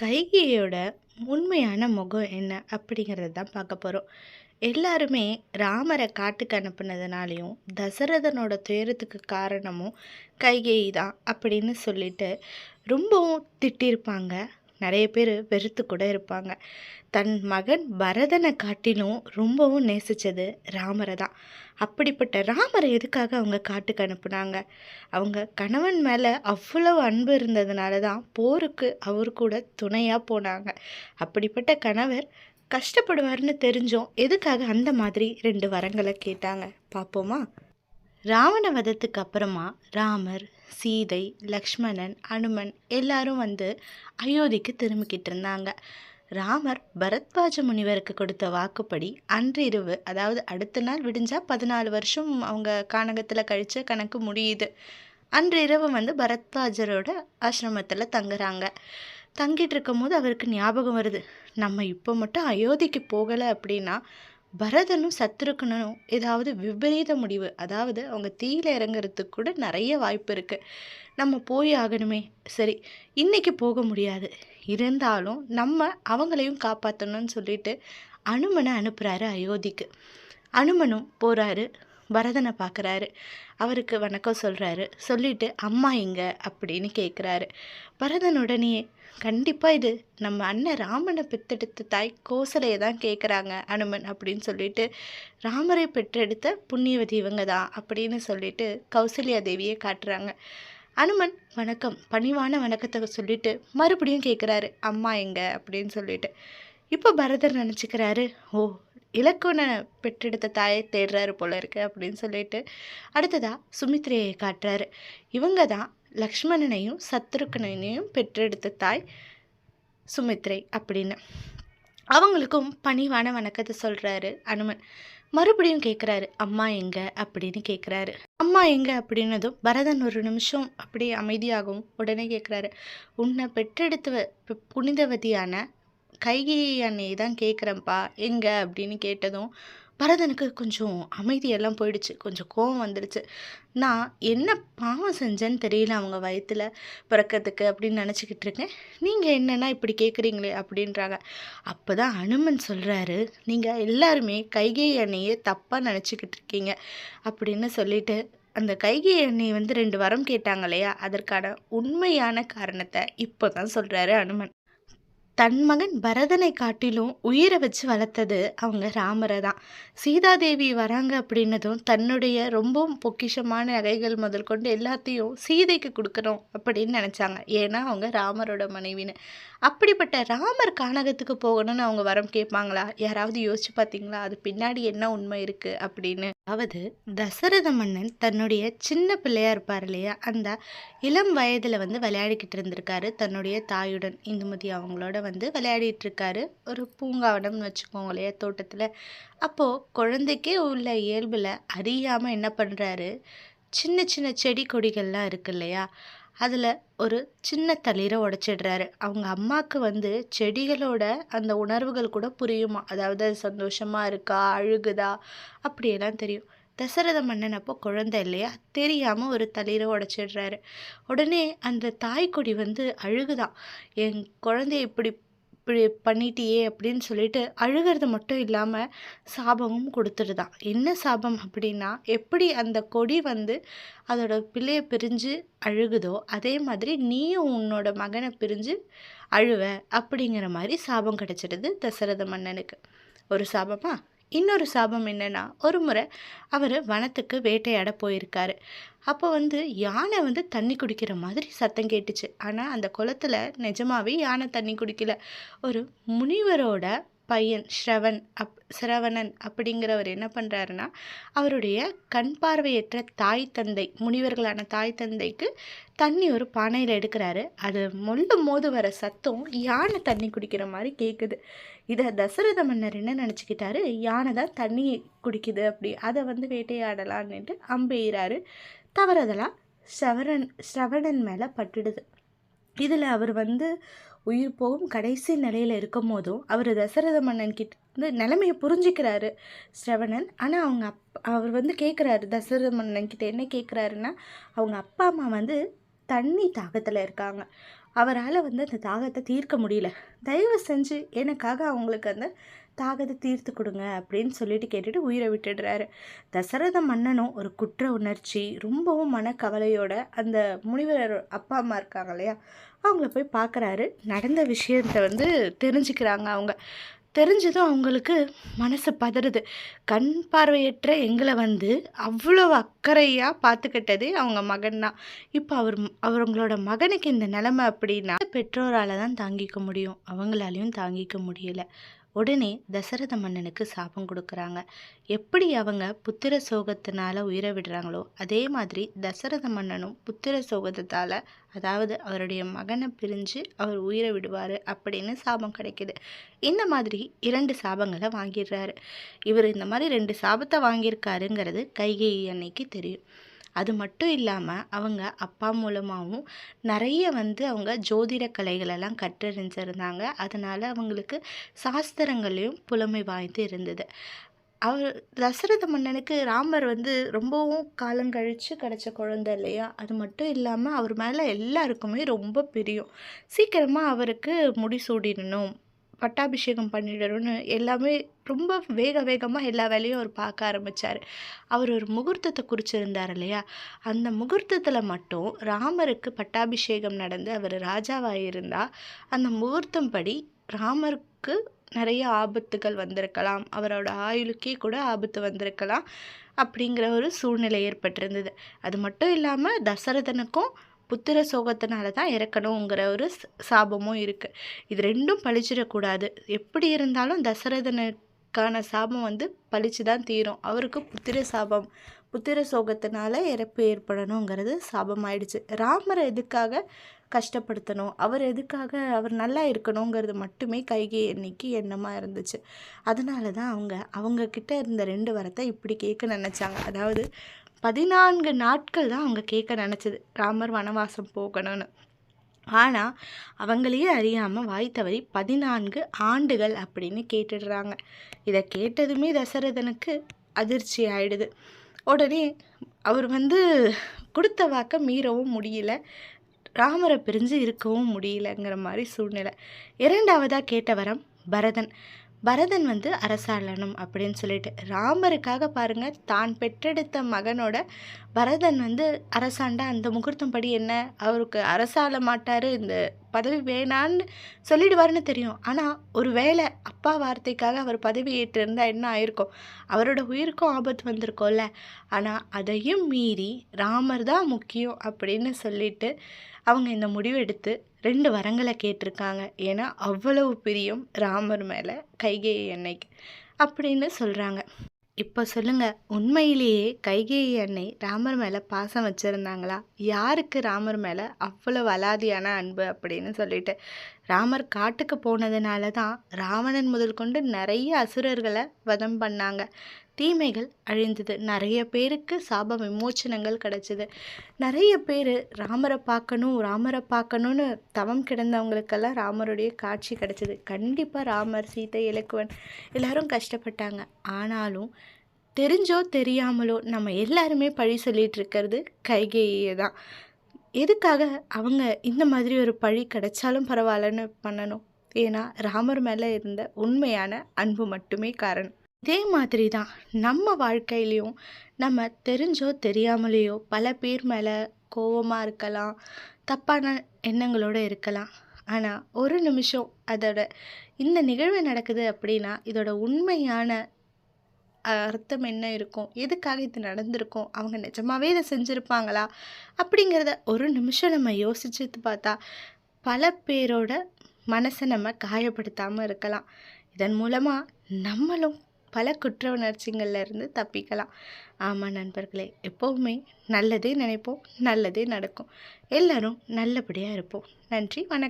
கைகேயோட உண்மையான முகம் என்ன அப்படிங்கிறது தான் பார்க்க போகிறோம் எல்லாருமே ராமரை காட்டுக்கு அனுப்புனதுனாலையும் தசரதனோட துயரத்துக்கு காரணமும் கைகேயி தான் அப்படின்னு சொல்லிட்டு ரொம்பவும் திட்டியிருப்பாங்க நிறைய பேர் வெறுத்து கூட இருப்பாங்க. தன் மகன் பரதனை காட்டிலும் ரொம்பவும் நேசித்தது ராமரை தான். அப்படிப்பட்ட ராமரை எதுக்காக அவங்க காட்டுக்கு அனுப்புனாங்க? அவங்க கணவன் மேலே அவ்வளவு அன்பு இருந்ததுனால தான் போருக்கு அவர் கூட துணையாக போனாங்க. அப்படிப்பட்ட கணவர் கஷ்டப்படுவார்னு தெரிஞ்சோம் எதுக்காக அந்த மாதிரி ரெண்டு வரங்களை கேட்டாங்க? பார்ப்போமா ராவண வதத்துக்கு அப்புறமா ராமர் சீதை லக்ஷ்மணன் அனுமன் எல்லாரும் வந்து அயோத்திக்கு திரும்பிக்கிட்டு இருந்தாங்க. ராமர் பரத்வாஜ முனிவருக்கு கொடுத்த வாக்குப்படி அன்றிரவு அதாவது அடுத்த நாள் விடிஞ்சால் பதினாலு வருஷம் அவங்க கானகத்தில் கழிச்ச கணக்கு முடியுது. அன்றிரவு வந்து பரத்வாஜரோட ஆசிரமத்தில் தங்குறாங்க. தங்கிட்டு இருக்கும்போது அவருக்கு ஞாபகம் வருது நம்ம இப்போ மட்டும் அயோத்திக்கு போகலை அப்படின்னா பரதனும் சத்ருக்கனும் ஏதாவது விபரீத முடிவு அதாவது அவங்க தீயில இறங்குறதுக்கு கூட நிறைய வாய்ப்பு இருக்குது நம்ம போய் ஆகணுமே. சரி இன்னைக்கு போக முடியாது. இருந்தாலும் நம்ம அவங்களையும் காப்பாற்றணும்னு சொல்லிட்டு அனுமனை அனுப்புகிறாரு அயோத்திக்கு. அனுமனும் போகிறாரு பரதனை பார்க்குறாரு அவருக்கு வணக்கம் சொல்கிறாரு சொல்லிட்டு அம்மா எங்க? அப்படின்னு கேட்குறாரு பரதன் உடனே கண்டிப்பாக இது நம்ம அண்ணன் ராமனை பெற்றெடுத்த தாய் கோசலையை தான் கேட்குறாங்க அனுமன் அப்படின்னு சொல்லிட்டு ராமரை பெற்றெடுத்த புண்ணியவதி இவங்க தான் அப்படின்னு சொல்லிட்டு கௌசல்யா தேவியை காட்டுறாங்க. அனுமன் வணக்கம். பணிவான வணக்கத்தை சொல்லிட்டு மறுபடியும் கேட்குறாரு அம்மா எங்க? அப்படின்னு சொல்லிட்டு. இப்போ பரதர் நினச்சிக்கிறாரு ஓ இலக்குவனை பெற்றெடுத்த தாயை தேடுறாரு போல இருக்கு அப்படின்னு சொல்லிட்டு அடுத்ததாக சுமித்ரையை காட்டுறாரு. இவங்க தான் லக்ஷ்மணனையும் சத்ருக்கனையும் பெற்றெடுத்த தாய் சுமித்ரை அப்படின்னு. அவங்களுக்கும் பணிவான வணக்கத்தை சொல்கிறாரு அனுமன். மறுபடியும் கேட்குறாரு அம்மா எங்க? அப்படின்னு கேட்குறாரு அம்மா எங்க? அப்படின்னதும் பரதன் ஒரு நிமிஷம் அப்படியே அமைதியாகவும் உடனே கேட்குறாரு உன்னை பெற்றெடுத்த புனிதவதியான கைகேயி அன்னையை தான் கேட்குறேன்ப்பா எங்கே? அப்படின்னு கேட்டதும் பரதனுக்கு கொஞ்சம் அமைதியெல்லாம் போயிடுச்சு. கொஞ்சம் கோவம் வந்துடுச்சு நான் என்ன பாவம் செஞ்சேன்னு தெரியல அவங்க வயிற்றுல பிறக்கிறதுக்கு அப்படின்னு நினச்சிக்கிட்டு இருக்கேன். நீங்கள் என்னென்னா இப்படி கேட்குறீங்களே அப்படின்றாங்க. அப்போ தான் அனுமன் சொல்கிறாரு நீங்கள் எல்லாருமே கைகை அண்ணையே தப்பாக நினச்சிக்கிட்டு இருக்கீங்க அப்படின்னு சொல்லிட்டு அந்த கைகை அண்ணி வந்து ரெண்டு வரம் கேட்டாங்க இல்லையா? அதற்கான உண்மையான காரணத்தை இப்போ தான் சொல்கிறாரு அனுமன். தன் மகன் பரதனை காட்டிலும் உயிரை வச்சு வளர்த்தது அவங்க ராமரை தான். சீதாதேவி வராங்க அப்படின்னதும் தன்னுடைய ரொம்பவும் பொக்கிஷமான நகைகள் முதல் கொண்டு எல்லாத்தையும் சீதைக்கு கொடுக்கணும் அப்படின்னு நினச்சாங்க. ஏன்னா அவங்க ராமரோட மனைவின்னு. அப்படிப்பட்ட ராமர் கானகத்துக்கு போகணும்னு அவங்க வரம் கேட்பாங்களா? யாராவது யோசிச்சு பார்த்தீங்களா? அது பின்னாடி என்ன உண்மை இருக்குது அப்படின்னு. அதாவது தசரத மன்னன் தன்னுடைய சின்ன பிள்ளையா இருப்பார் இல்லையா? அந்த இளம் வயதில் வந்து விளையாடிக்கிட்டு இருந்திருக்காரு. தன்னுடைய தாயுடன் இந்துமதி அவங்களோட வந்து விளையாடிட்டு இருக்காரு. ஒரு பூங்காவனம்னு வச்சுக்கோங்க இல்லையா தோட்டத்தில். அப்போது குழந்தைக்கே உள்ள இயல்பில் அறியாமல் என்ன பண்ணுறாரு சின்ன சின்ன செடி கொடிகள்லாம் இருக்கு இல்லையா? அதில் ஒரு சின்ன தளிரை உடச்சிடுறாரு. அவங்க அம்மாவுக்கு வந்து செடிகளோட அந்த உணர்வுகள் கூட புரியுமா? அதாவது அது சந்தோஷமாக இருக்கா? அழுகுதா? அப்படியெல்லாம் தெரியும். தசரத மன்னன் அப்போ குழந்தை இல்லையா? தெரியாமல் ஒரு தளிரை உடச்சிடுறாரு. உடனே அந்த தாய்க்கொடி வந்து அழுகுதான் என் குழந்தைய இப்படி இப்படி பண்ணிட்டியே அப்படின்னு சொல்லிட்டு அழுகிறது மட்டும் இல்லாமல் சாபமும் கொடுத்துடுதான் என்ன சாபம் அப்படின்னா எப்படி அந்த கொடி வந்து அதோட பிள்ளையை பிரிஞ்சு அழுகுதோ அதே மாதிரி நீயும் உன்னோட மகனை பிரிஞ்சு அழுவ அப்படிங்கிற மாதிரி சாபம் கிடச்சிடுது தசரத மன்னனுக்கு. ஒரு சாபமா? இன்னொரு சாபம் என்னென்னா ஒரு முறை அவர் வனத்துக்கு வேட்டையாட போயிருக்காரு. அப்போ வந்து யானை வந்து தண்ணி குடிக்கிற மாதிரி சத்தம் கேட்டுச்சு. ஆனால் அந்த குளத்தில் நிஜமாவே யானை தண்ணி குடிக்கல. ஒரு முனிவரோட பையன் ஸ்ரவன் அப் சிரவணன் அப்படிங்கிறவர் என்ன பண்ணுறாருன்னா அவருடைய கண் பார்வையற்ற தாய் தந்தை முனிவர்களான தாய் தந்தைக்கு தண்ணி ஒரு பானையில் எடுக்கிறாரு. அது மொல்லும் போது வர சத்தம் யானை தண்ணி குடிக்கிற மாதிரி கேட்குது இதை தசரத மன்னர் என்ன நினச்சிக்கிட்டாரு? யானை தான் தண்ணி குடிக்குது அப்படி. அதை வந்து வேட்டையாடலான்னுட்டு அம்பெய்கிறாரு தவறதெல்லாம் ஸ்ரவணன் ஸ்ரவணன் மேலே பட்டுடுது. இதில் அவர் வந்து உயிர் போகும் கடைசி நிலையில் இருக்கும் போதும் அவர் தசரத மன்னன் கிட்ட வந்து நிலைமையை புரிஞ்சுக்கிறாரு ஸ்ரவணன் ஆனால் அவங்க அப் அவர் வந்து கேட்குறாரு தசரத மன்னன் கிட்ட என்ன கேட்குறாருன்னா அவங்க அப்பா அம்மா வந்து தண்ணி தாகத்தில் இருக்காங்க. அவரால் வந்து அந்த தாகத்தை தீர்க்க முடியல. தயவு செஞ்சு எனக்காக அவங்களுக்கு அந்த தாகத்தை தீர்த்து கொடுங்க அப்படின்னு சொல்லிட்டு கேட்டுட்டு உயிரை விட்டுடுறாரு. தசரத மன்னனும் ஒரு குற்ற உணர்ச்சி ரொம்பவும் மனக்கவலையோட அந்த முனிவர் அப்பா அம்மா இருக்காங்க இல்லையா அவங்கள போய் பார்க்குறாரு. நடந்த விஷயத்த வந்து தெரிஞ்சுக்கிறாங்க அவங்க. தெரிஞ்சதும் அவங்களுக்கு மனசு பதறுது. கண் பார்வையற்ற எங்களை வந்து அவ்வளோ அக்கறையாக பார்த்துக்கிட்டது அவங்க மகன் தான் இப்போ அவர் அவங்களோட மகனுக்கு இந்த நிலமை அப்படின்னா பெற்றோரால் தான் தாங்கிக்க முடியும். அவங்களாலையும் தாங்கிக்க முடியலை. உடனே தசரத மன்னனுக்கு சாபம் கொடுக்குறாங்க. எப்படி அவங்க புத்திர சோகத்தினால உயிரை விடுறாங்களோ அதே மாதிரி தசரத மன்னனும் புத்திர சோகத்தால் அதாவது அவருடைய மகனை பிரிஞ்சு அவர் உயிரை விடுவார் அப்படின்னு சாபம் கிடைக்கிது. இந்த மாதிரி இரண்டு சாபங்களை வாங்கிடுறாரு. இவர் இந்த மாதிரி ரெண்டு சாபத்தை வாங்கியிருக்காருங்கிறது கைகை அன்னைக்கு தெரியும். அது மட்டும் இல்லாமல் அவங்க அப்பா மூலமாகவும் நிறைய வந்து அவங்க ஜோதிட கலைகளெல்லாம் கற்றறிஞ்சிருந்தாங்க. அதனால் அவங்களுக்கு சாஸ்திரங்களையும் புலமை வாய்ந்து இருந்தது. அவர் தசரத மன்னனுக்கு ராமர் வந்து ரொம்பவும் காலம் கழித்து கிடச்ச குழந்தை இல்லையா? அது மட்டும் இல்லாமல் அவர் மேலே எல்லாருக்குமே ரொம்ப பிரியும். சீக்கிரமாக அவருக்கு முடிசூடிடணும் பட்டாபிஷேகம் பண்ணிடணும்னு எல்லாமே ரொம்ப வேக வேகமாக எல்லா வேலையும் அவர் பார்க்க ஆரம்பித்தார் அவர் ஒரு முகூர்த்தத்தை குறிச்சிருந்தார் இல்லையா? அந்த முகூர்த்தத்தில் மட்டும் ராமருக்கு பட்டாபிஷேகம் நடந்து அவர் ராஜாவாக இருந்தால் அந்த முகூர்த்தம் படி ராமருக்கு நிறைய ஆபத்துகள் வந்திருக்கலாம். அவரோட ஆயுளுக்கே கூட ஆபத்து வந்திருக்கலாம் அப்படிங்கிற ஒரு சூழ்நிலை ஏற்பட்டிருந்தது. அது மட்டும் இல்லாமல் தசரதனுக்கும் புத்திர சோகத்தினால தான் இறக்கணுங்கிற ஒரு சாபமும் இருக்குது இது ரெண்டும் பழிச்சிடக்கூடாது. எப்படி இருந்தாலும் தசரதனுக்கான சாபம் வந்து பழிச்சு தான் தீரும். அவருக்கு புத்திர சாபம் புத்திர சோகத்தினால இறப்பு ஏற்படணுங்கிறது சாபம் ஆயிடுச்சு ராமரை எதுக்காக கஷ்டப்படுத்தணும்? அவர் எதுக்காக அவர் நல்லா இருக்கணுங்கிறது மட்டுமே கைகை எண்ணிக்கு எண்ணமாக இருந்துச்சு. அதனால தான் அவங்க அவங்கக்கிட்ட இருந்த ரெண்டு வரத்தை இப்படி கேட்க நினச்சாங்க. அதாவது பதினான்கு நாட்கள் தான் அவங்க கேட்க நினச்சது. ராமர் வனவாசம் போகணும்னு. ஆனால் அவங்களையே அறியாமல் வாய் தவறி பதினான்கு ஆண்டுகள் அப்படின்னு கேட்டுடுறாங்க. இதை கேட்டதுமே தசரதனுக்கு அதிர்ச்சி ஆயிடுது. உடனே அவர் வந்து கொடுத்த வாக்க மீறவும் முடியல. ராமரை பிரிஞ்சு இருக்கவும் முடியலங்கிற மாதிரி சூழ்நிலை. இரண்டாவதாக கேட்ட வரம் பரதன். பரதன் வந்து அரசாளனும் அப்படின்னு சொல்லிட்டு ராமருக்காக பாருங்க தான் பெற்றெடுத்த மகனோட பரதன் வந்து அரசாண்டா அந்த முகூர்த்தம் படி என்ன? அவருக்கு அரசாள மாட்டார் இந்த பதவி வேணான்னு சொல்லிடுவார்னு தெரியும். ஆனால் ஒரு வேளை அப்பா வார்த்தைக்காக அவர் பதவி ஏற்றிருந்தால் என்ன ஆயிருக்கும்? அவரோட உயிருக்கும் ஆபத்து வந்திருக்கோம்ல. ஆனால் அதையும் மீறி ராமர் தான் முக்கியம் அப்படின்னு சொல்லிட்டு அவங்க இந்த முடிவு எடுத்து ரெண்டு வரங்களை கேட்டிருக்காங்க. ஏன்னா அவ்வளவு பிரியம் ராமர் மேலே கைகேயி என்னைக்கு அப்படின்னு சொல்கிறாங்க இப்போ சொல்லுங்க உண்மையிலேயே கைகேயி அன்னை ராமர் மேலே பாசம் வச்சுருந்தாங்களா? யாருக்கு ராமர் மேலே அவ்வளோ அலாதியான அன்பு அப்படின்னு சொல்லிட்டு. ராமர் காட்டுக்கு போனதுனால தான் ராவணன் முதல் கொண்டு நிறைய அசுரர்களை வதம் பண்ணாங்க. தீமைகள் அழிந்தது. நிறைய பேருக்கு சாப விமோச்சனங்கள் கிடச்சிது. நிறைய பேர் ராமரை பார்க்கணும் ராமரை பார்க்கணுன்னு தவம் கிடந்தவங்களுக்கெல்லாம் ராமருடைய காட்சி கிடச்சிது. கண்டிப்பாக ராமர் சீதை இலக்குவன் எல்லாரும் கஷ்டப்பட்டாங்க. ஆனாலும் தெரிஞ்சோ தெரியாமலோ நம்ம எல்லாருமே பழி சொல்லிகிட்டு இருக்கிறது கைகேயே தான். எதுக்காக அவங்க இந்த மாதிரி ஒரு பழி கிடைச்சாலும் பரவாயில்லன்னு பண்ணணும்? ஏன்னா ராமர் மேலே இருந்த உண்மையான அன்பு மட்டுமே காரணம். இதே மாதிரி தான் நம்ம வாழ்க்கையிலையும் நம்ம தெரிஞ்சோ தெரியாமலேயோ பல பேர் மேலே கோபமாக இருக்கலாம் தப்பான எண்ணங்களோடு இருக்கலாம். ஆனால் ஒரு நிமிஷம் அதோட இந்த நிகழ்வு நடக்குது அப்படின்னா இதோட உண்மையான அர்த்தம் என்ன இருக்கும்? எதுக்காக இது நடந்திருக்கும்? அவங்க நிஜமாகவே இதை செஞ்சுருப்பாங்களா? அப்படிங்கிறத ஒரு நிமிஷம் நம்ம யோசிச்சு பார்த்தா பல பேரோட மனசை நம்ம காயப்படுத்தாமல் இருக்கலாம். இதன் மூலமாக நம்மளும் பல குற்ற உணர்ச்சிகளில் இருந்து தப்பிக்கலாம். ஆமாம் நண்பர்களே எப்போவுமே நல்லதே நினைப்போம் நல்லதே நடக்கும். எல்லோரும் நல்லபடியாக இருப்போம். நன்றி வணக்கம்.